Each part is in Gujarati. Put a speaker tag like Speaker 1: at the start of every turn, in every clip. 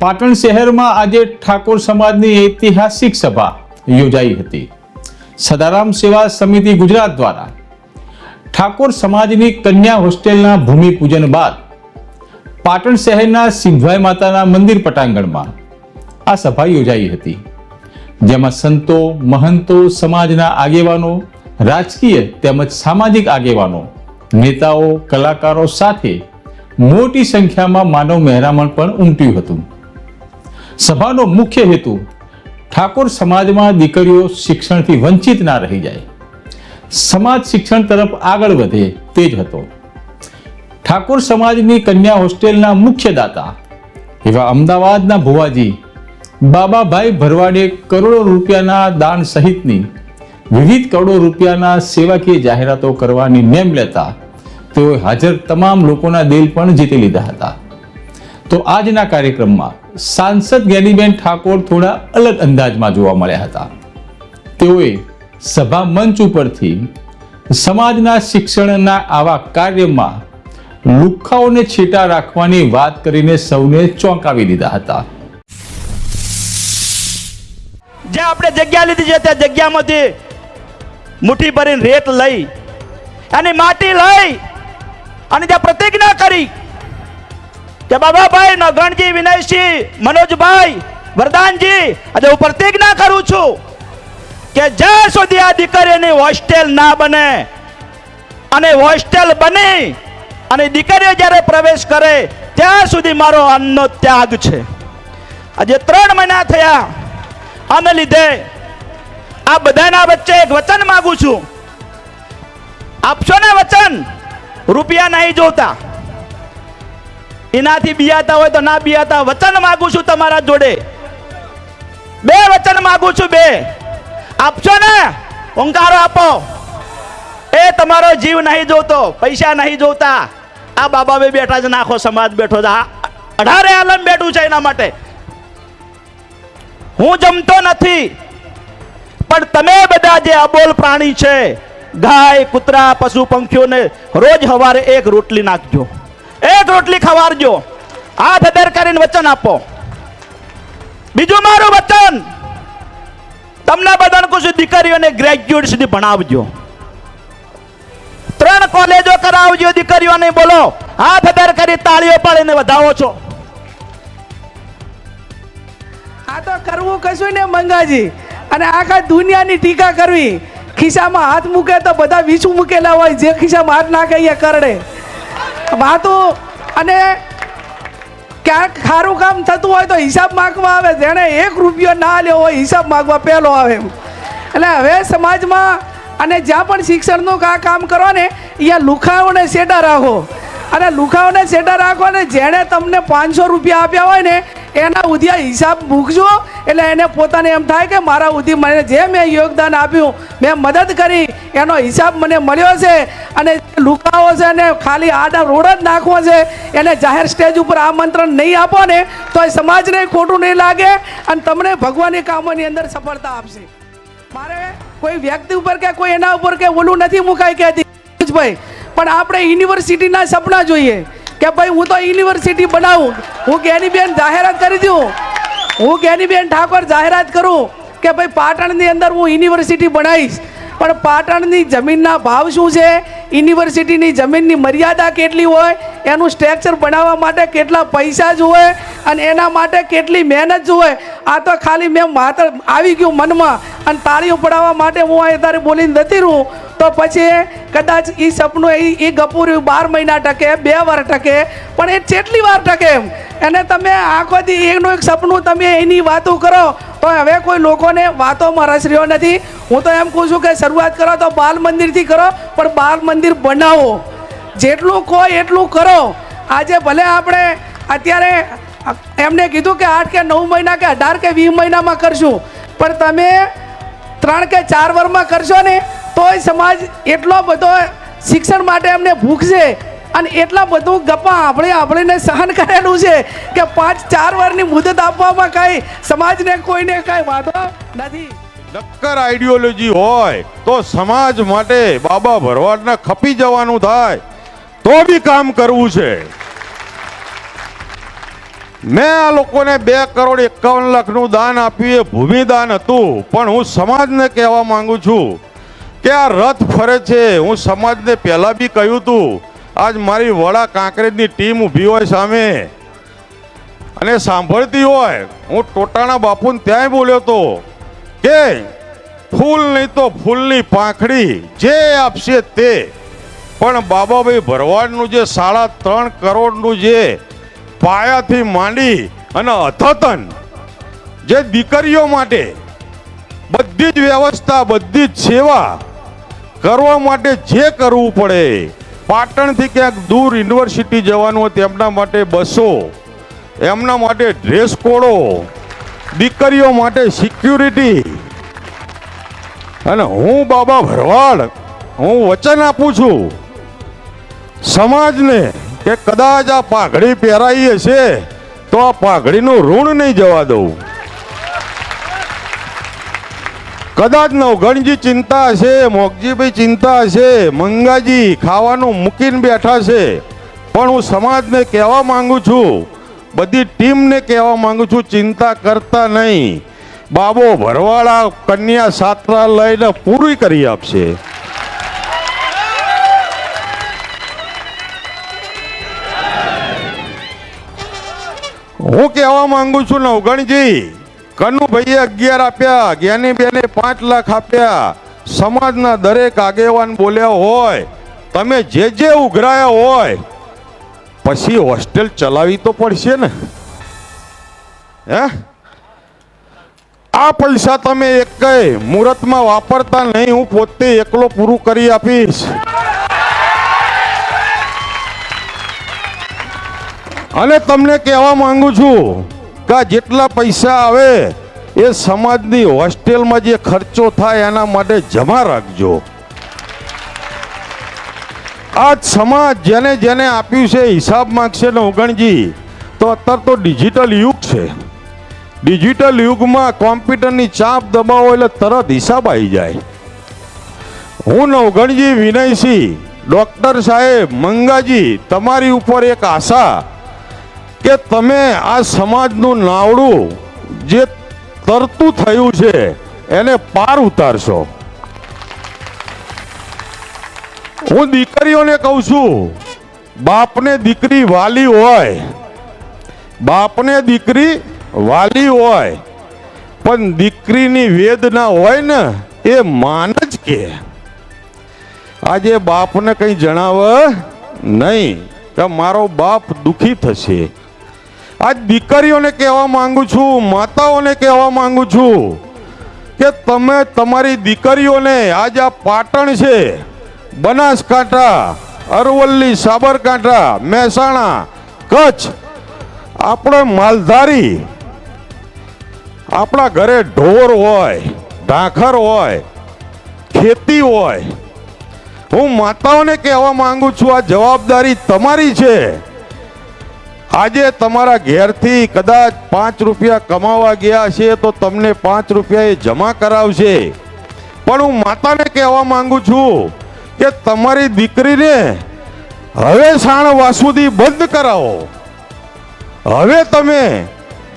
Speaker 1: પાટણ શહેરમાં આજે ઠાકોર સમાજની ઐતિહાસિક સભા યોજાઈ હતી. સદારામ સેવા સમિતિ ગુજરાત દ્વારા ઠાકોર સમાજની કન્યા હોસ્ટેલના ભૂમિપૂજન બાદ પાટણ શહેરના સિંધવાઈ માતાના મંદિર પટાંગણમાં આ સભા યોજાઈ હતી. જેમાં સંતો, મહંતો, સમાજના આગેવાનો, રાજકીય તેમજ સામાજિક આગેવાનો, નેતાઓ, કલાકારો સાથે મોટી સંખ્યામાં માનવ મહેરામણ પણ ઉમટ્યું હતું. સભાનો મુખ્ય હેતુ ઠાકોર સમાજમાં દીકરીઓ શિક્ષણથી વંચિત ના રહી જાય. સમાજ શિક્ષણ તરફ આગળ વધે તે જ હતો. ઠાકોર સમાજની કન્યા હોસ્ટેલના મુખ્ય દાતા એવા અમદાવાદના ભુવાજી બાબાભાઈ ભરવાડે કરોડો રૂપિયાના દાન સહિતની વિવિધ કરોડો રૂપિયાના સેવાકીય જાહેરાતો કરવાની નેમ લેતા તેઓએ હાજર તમામ લોકોના દિલ પણ જીતી લીધા હતા. તો આજના કાર્યક્રમમાં સાંસદ જ્ઞાનીબેન ઠાકોર થોડા અલગ અંદાજમાં જોવા મળ્યા હતા. તેઓએ સભા મંચ ઉપરથી સમાજના શિક્ષણના આવા કાર્યમાં લુખ્ખાઓને છેટા રાખવાની વાત કરીને સૌને ચોંકાવી દીધા હતા.
Speaker 2: જે આપણે જગ્યા લીધી છે તે જગ્યામાંથી મુઠ્ઠી ભરીને રેત લઈ અને માટી લઈ અને ત્યાં પ્રતિજ્ઞા કરી કે બાબાભાઈ નગણજી વિનયસિંહ, મનોજભાઈ, વરદાનજી, આજે હું પ્રતિજ્ઞા કરું છું કે જ્યાં સુધી આ દીકરીઓની હોસ્ટેલ ના બને અને હોસ્ટેલ બની અને દીકરીઓ જ્યારે પ્રવેશ કરે, ત્યાં સુધી મારો અન્નનો ત્યાગ છે. આજે ત્રણ મહિના થયા, આને લીધે આ બધાના વચ્ચે એક વચન માગું છું. આપશો ને વચન રૂપિયા નહીં જોતા. એનાથી બિયાતા હોય તો ના બિયાતા. વચન માગું છું તમારા જોડે. બે વચન માગું છું, બે. આપશો ને? ઓંકારો આપો. એ તમારો જીવ નહીં જોતો, પૈસા નહીં જોતા. આ બાબા બે બેઠા છે નાખો સમાજ બેઠો છે. અઢારે આલમ બેઠું છે એના માટે. હું જમતો નથી, પણ તમે બધા જે અબોલ પ્રાણી છે, ગાય, કૂતરા, પશુ, પંખીઓને રોજ સવારે એક રોટલી નાખજો. એક રોટલી ખવારજો આ અદર કરીને વચન આપો. બીજું મારું વચન, તમને બધાને કહું દીકરીઓને ગ્રેજ્યુએટ સુધી ભણાવજો. ત્રણ કોલેજો કરાવજો, દીકરીઓને બોલો, આ અદર કરી તાળીઓ પાડીને વધાવો છો.
Speaker 3: આ તો કરવું કશું ને મંગાજી. અને આખા દુનિયાની ટીકા કરવી. ખિસ્સામાં હાથ મૂકે તો બધા વીછું મૂકેલા હોય, જે ખિસ્સામાં હાથ નાખે એ કરડે. વાતું અને ક્યાંક સારું કામ થતું હોય તો હિસાબ માગવા આવે. જેણે એક રૂપિયો ના લ્યો હોય, હિસાબ માગવા પહેલો આવે એટલે હવે સમાજમાં અને જ્યાં પણ શિક્ષણનું કામ કરો ને અહીંયા લુખાઓને સેટા રાખો. અને લુખાઓને સેટા રાખો ને, જેણે તમને પાંચસો રૂપિયા આપ્યા હોય ને, એના ઉધિયા હિસાબ મૂકજો. એટલે એને પોતાને એમ થાય કે મારા ઉધી મને જે મેં યોગદાન આપ્યું, મેં મદદ કરી, એનો હિસાબ મને મળ્યો છે. અને લુકાઓ છે ને, ખાલી આડા રોડ જ નાખવો છે, એને જાહેર સ્ટેજ ઉપર આમંત્રણ નહીં આપો ને તો એ સમાજને ખોટું નહીં લાગે અને તમને ભગવાનની કામોની અંદર સફળતા આપશે. મારે કોઈ વ્યક્તિ ઉપર કે કોઈ એના ઉપર કે ઓલું નથી મુકાય કહેતી. ભાઈ પણ આપણે યુનિવર્સિટીના સપના જોઈએ કે ભાઈ હું તો યુનિવર્સિટી બનાવું. હું જ્ઞાનીબેન જાહેરાત કરી દઉં. હું જ્ઞાનીબેન ઠાકોર જાહેરાત કરું કે ભાઈ પાટણની અંદર હું યુનિવર્સિટી બનાવીશ. પણ પાટણની જમીનના ભાવ શું છે? યુનિવર્સિટીની જમીનની મર્યાદા કેટલી હોય? એનું સ્ટ્રક્ચર બનાવવા માટે કેટલા પૈસા જુએ અને એના માટે કેટલી મહેનત જુએ આ તો ખાલી મેં માત્ર આવી ગયું મનમાં. અને તાળીઓ પડાવવા માટે હું અહીં તારે બોલીને નથી રહું. તો પછી કદાચ એ સપનું એ એ ગપુર્યું બાર મહિના ટકે, બે વાર ટકે, પણ એ કેટલી વાર ટકે એમ. એને તમે આખોથી એકનું એક સપનું તમે એની વાતો કરો. તો હવે કોઈ લોકોને વાતોમાં રસ રહ્યો નથી. હું તો એમ કહું છું કે શરૂઆત કરો તો બાલ મંદિરથી કરો, પણ બાલ મંદિર બનાવો. જેટલું કહો એટલું કરો. આજે ભલે આપણે અત્યારે એમને કીધું કે આઠ કે નવ મહિના કે અઢાર કે વીસ મહિનામાં કરશું, પણ તમે ત્રણ કે ચાર વર્ષમાં કરશો ને, તોય સમાજ એટલો બધો શિક્ષણ માટે એમને ભૂખશે અને એટલા બધું ગપ્પા આપણે આપણે સહન કરેલું છે કે પાંચ, ચાર વારની મુદત આપવામાં કાંઈ સમાજને કોઈને કાંઈ વાંધો નથી.
Speaker 4: નક્કર આઈડિયોલોજી હોય તો સમાજ માટે બાબા ભરવાડના ખપી જવાનું થાય. તો બી કામ કરવું છે. મેં આ લોકોને બે કરોડ એકાવન લાખનું દાન આપ્યું, એ ભૂમિદાન હતું. પણ હું સમાજને કહેવા માંગુ છું કે આ રથ ફરે છે. હું સમાજને પહેલાં બી કહ્યું હતું આજ મારી વડા કાંકરેજની ટીમ ઊભી હોય સામે. અને સાંભળતી હોય, હું ટોટાણા બાપુને ત્યાંય બોલ્યો તો કે, ફૂલ નહીં તો ફૂલની પાંખડી જે આપશે તે. પણ બાબાભાઈ ભરવાડનું જે સાડા ત્રણ કરોડનું જે પાયાથી માંડી અને અથતન, જે દીકરીઓ માટે બધી જ વ્યવસ્થા, બધી જ સેવા કરવા માટે જે કરવું પડે પાટણથી ક્યાંક દૂર યુનિવર્સિટી જવાનું હોય તેમના માટે બસો. એમના માટે ડ્રેસ કોડો દીકરીઓ માટે સિક્યુરિટી અને હું બાબા ભરવાડ, હું વચન આપું છું. સમાજને કે કદાચ આ પાઘડી પહેરાઈ હશે તો આ પાઘડીનું ઋણ નહીં જવા દઉં. કદાચ નવગણજી ચિંતા હશે, મોગજીભાઈ ચિંતા હશે, મંગાજી ખાવાનું મૂકીને બેઠા છે. પણ હું સમાજને કહેવા માંગુ છું, બધી ટીમને કહેવા માંગુ છું, ચિંતા કરતા નહીં. બાબો ભરવાડા કન્યા સાત્રા લઈને પૂરી કરી આપશે. હું કહેવા માંગુ છું નવગણજી કનુભાઈએ અગિયાર આપ્યા જ્ઞાની બેને પાંચ લાખ આપ્યા. સમાજના દરેક આગેવાન બોલ્યા હોય, તમે જે જે ઉઘરાયા હોય, પછી હોસ્ટેલ ચલાવી તો પડશે ને. હે? આ પૈસા તમે એક મુહૂર્તમાં વાપરતા નહીં, હું પોતે એકલો પૂરું કરી આપીશ. અને તમને કહેવા માંગુ છું કે જેટલા પૈસા આવે એ સમાજની હોસ્ટેલમાં જે ખર્ચો થાય એના માટે જમા રાખજો. આજ સમાજ જેને જેને આપ્યું છે હિસાબ માગશે ને ઉગણજી તો અત્યારે તો ડિજિટલ યુગ છે. ડિજિટલ યુગમાં કોમ્પ્યુટરની ચાપ દબાવો એટલે તરત હિસાબ આવી જાય. હું નવગણજી વિનયસિંહ, ડોક્ટર સાહેબ, મંગાજી, તમારી ઉપર એક આશા કે તમે આ સમાજનું નાવડું જે તરતું થયું છે, એને પાર ઉતારશો. હું દીકરીઓને કહું છું, બાપને દીકરી વાલી હોય, બાપને દીકરી વાલી હોય, પણ દીકરીની વેદના હોય ને, એ માન જ કે. આજે બાપને કંઈ જણાવે નહીં, કે મારો બાપ દુખી થશે. આજ દીકરીઓને કહેવા માંગુ છું, માતાઓને કહેવા માંગુ છું કે તમે તમારી દીકરીઓને આજ આ પાટણ છે, બનાસકાંઠા, અરવલ્લી, સાબરકાંઠા, મહેસાણા, કચ્છ, આપણે માલધારી, આપણા ઘરે ઢોર હોય, ઢાંખર હોય, ખેતી હોય, હું માતાઓને કહેવા માંગુ છું, આ જવાબદારી તમારી છે. આજે તમારા ઘેરથી કદાચ પાંચ રૂપિયા કમાવા ગયા છે તો તમને પાંચ રૂપિયા એ જમા કરાવશે. પણ હું માતાને કહેવા માંગુ છું કે તમારી દીકરીને હવે સાણ વાસુદી બંધ કરાવો. હવે તમે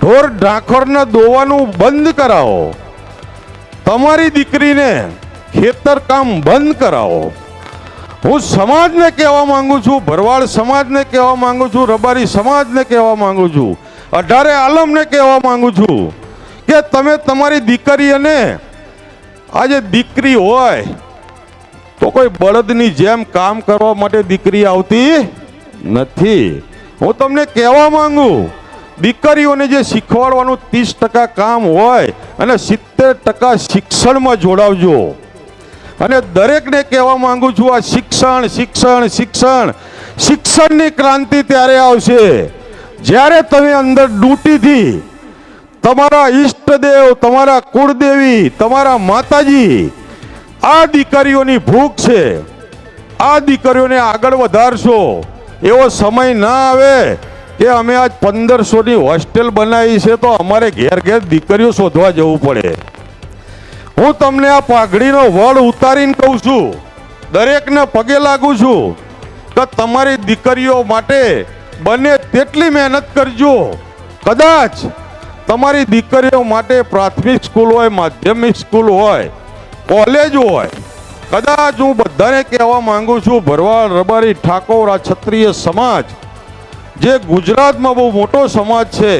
Speaker 4: ઢોર ઢાંખરને દોવાનું બંધ કરાવો. તમારી દીકરીને ખેતર કામ બંધ કરાવો. હું સમાજને કહેવા માંગુ છું, ભરવાડ સમાજને કહેવા માંગુ છું, રબારી સમાજને કહેવા માંગુ છું, અઢારે આલમને કહેવા માંગુ છું કે તમે તમારી દીકરીઓને આજે દીકરી હોય તો કોઈ બળદની જેમ કામ કરવા માટે દીકરી આવતી નથી. હું તમને કહેવા માંગુ, દીકરીઓને જે શીખવાડવાનું ત્રીસ ટકા કામ હોય અને સિત્તેર ટકા શિક્ષણમાં જોડાવજો. અને દરેકને કહેવા માંગુ છું, આ શિક્ષણ શિક્ષણ શિક્ષણ, શિક્ષણની ક્રાંતિ ત્યારે આવશે. જ્યારે તમે અંદર ડૂટીથી તમારા ઈષ્ટદેવ, તમારા કુળદેવી, તમારા માતાજી, આ દીકરીઓની ભૂખ છે, આ દીકરીઓને આગળ વધારશો. એવો સમય ના આવે કે અમે આજ પંદરસોની હોસ્ટેલ બનાવી છે, તો અમારે ઘેર ઘેર દીકરીઓ શોધવા જવું પડે. હું તમને આ પાઘડીનો વડ ઉતારીને કહું છું, દરેકને પગે લાગુ છું કે તમારી દીકરીઓ માટે બને તેટલી મહેનત કરજો. કદાચ તમારી દીકરીઓ માટે પ્રાથમિક સ્કૂલ હોય, માધ્યમિક સ્કૂલ હોય, કોલેજ હોય, કદાચ હું બધાને કહેવા માંગુ છું, ભરવાડ, રબારી, ઠાકોર, આ ક્ષત્રિય સમાજ, જે ગુજરાતમાં બહુ મોટો સમાજ છે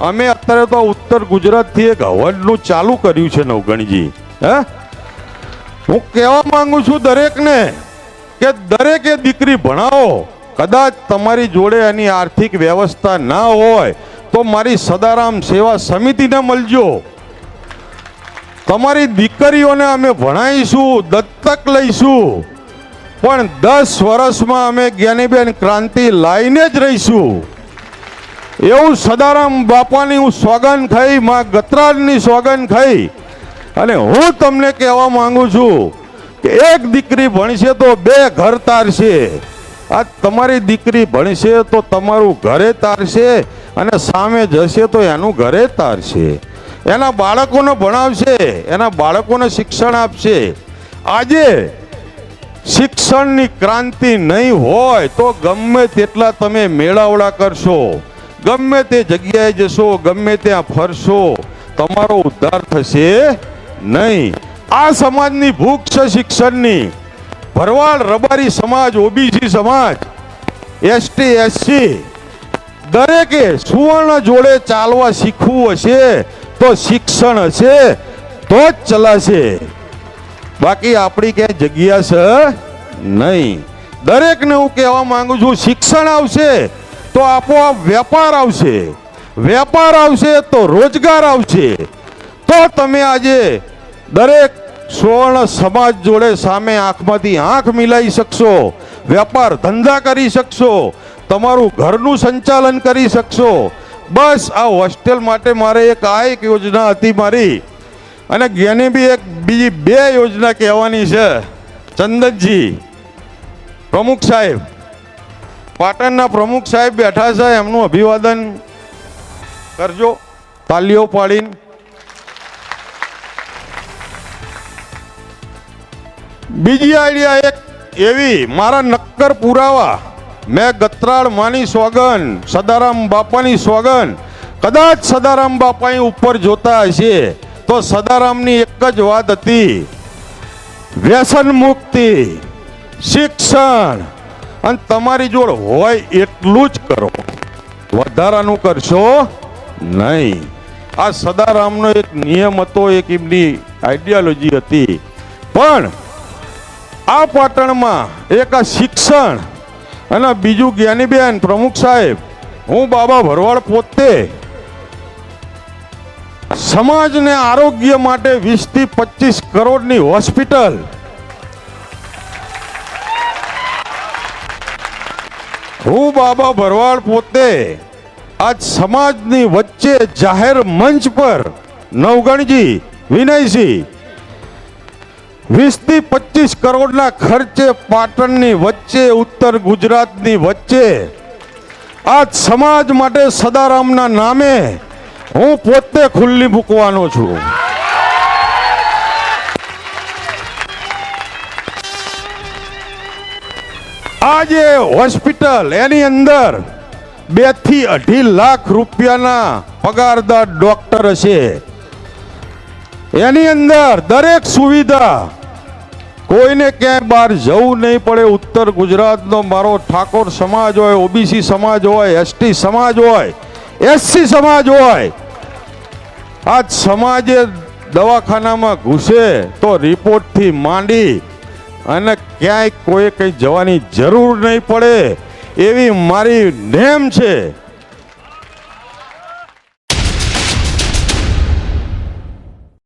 Speaker 4: અમે અત્યારે તો ઉત્તર ગુજરાતથી એક હવનનું ચાલુ કર્યું છે નવગણજી. હે? હું કહેવા માંગુ છું દરેકને કે દરેકે દીકરી ભણાવો. કદાચ તમારી જોડે એની આર્થિક વ્યવસ્થા ના હોય તો મારી સદારામ સેવા સમિતિને મળજો. તમારી દીકરીઓને અમે ભણાવીશું દત્તક લઈશું. પણ દસ વર્ષમાં અમે જ્ઞાનીબેન ક્રાંતિ લાઈને જ રહીશું. એવું સદારામ બાપાની હું સોગન ખાઈ, માં ગતરાજની સોગન ખાઈ. અને હું તમને કહેવા માંગુ છું કે એક દીકરી ભણશે તો બે ઘર તારશે. આ તમારી દીકરી ભણશે તો તમારું ઘરે તારશે અને સામે જશે તો એનું ઘરે તારશે. એના બાળકોને ભણાવશે, એના બાળકોને શિક્ષણ આપશે. આજે શિક્ષણની ક્રાંતિ નહીં હોય તો ગમે તેટલા તમે મેળાવડા કરશો. ગમે તે જગ્યાએ જશો, ગમે ત્યાં ફરશો, તમારો ઉદ્ધાર થશે નહીં. આ સમાજની ભૂખ છે શિક્ષણની. ભરવાડ રબારી સમાજ, ઓબીસી સમાજ, એસટી, એસસી, દરેકે સુવર્ણ જોડે ચાલવા શીખવું હશે, તો શિક્ષણ હશે, તો જ ચલાશે. બાકી આપણી ક્યાંય જગ્યા છે નહીં. દરેકને હું કહેવા માંગુ છું, શિક્ષણ આવશે તો આપોઆપ વેપાર આવશે. વેપાર આવશે તો રોજગાર આવશે. તો તમે આજે દરેક સુવર્ણ સમાજ જોડે સામે આંખમાંથી આંખ મિલાવી શકશો. વેપાર ધંધા કરી શકશો. તમારું ઘરનું સંચાલન કરી શકશો. બસ આ હોસ્ટેલ માટે મારે એક આ એક યોજના હતી મારી. અને જ્ઞાની બી એક બીજી બે યોજના કહેવાની છે. ચંદનજી, પ્રમુખ સાહેબ પાટણના પ્રમુખ સાહેબ બેઠા છે, એમનું અભિવાદન કરજો, તાલીઓ પાડીને. બીજી આઈડિયા એક એવી, મારા નક્કર પુરાવા. મેં ગત્રાળ માની સોગન સદારામ બાપાની સોગન કદાચ સદારામ બાપાની ઉપર જોતા હશે, તો સદારામની એક જ વાત હતી. વ્યસન મુક્તિ, શિક્ષણ. અને તમારી જોડ હોય એટલું જ કરો. વધારાનું કરશો નહીં. આ સદારામનો એક નિયમ હતો, એક એમની આઈડિયોલોજી હતી. પણ આ પાટણમાં એક આ શિક્ષણ અને બીજું જ્ઞાનીબેન પ્રમુખ સાહેબ, હું બાબા ભરવાડ પોતે સમાજને આરોગ્ય માટે વીસથી પચીસ કરોડની હોસ્પિટલ હું બાબા ભરવાડ પોતે આજ સમાજની વચ્ચે જાહેર મંચ પર નવગણજી, વિનયસિંહ વીસથી પચીસ કરોડના ખર્ચે પાટણની વચ્ચે, ઉત્તર ગુજરાતની વચ્ચે આ સમાજ માટે સદારામના નામે હું પોતે ખુલ્લી મૂકવાનો છું. આ જે હોસ્પિટલ, એની અંદર બેથી અઢી લાખ રૂપિયાના પગારદાર ડોક્ટર હશે એની અંદર દરેક સુવિધા. કોઈને ક્યાંય બહાર જવું નહીં પડે. ઉત્તર ગુજરાતનો મારો ઠાકોર સમાજ હોય, ઓબીસી સમાજ હોય, એસટી સમાજ હોય, એસસી સમાજ હોય. આ સમાજે દવાખાનામાં ઘૂસે તો રિપોર્ટથી માંડી અને ક્યાંય કોઈ કંઈ જવાની જરૂર નહીં પડે. એવી મારી નેમ છે.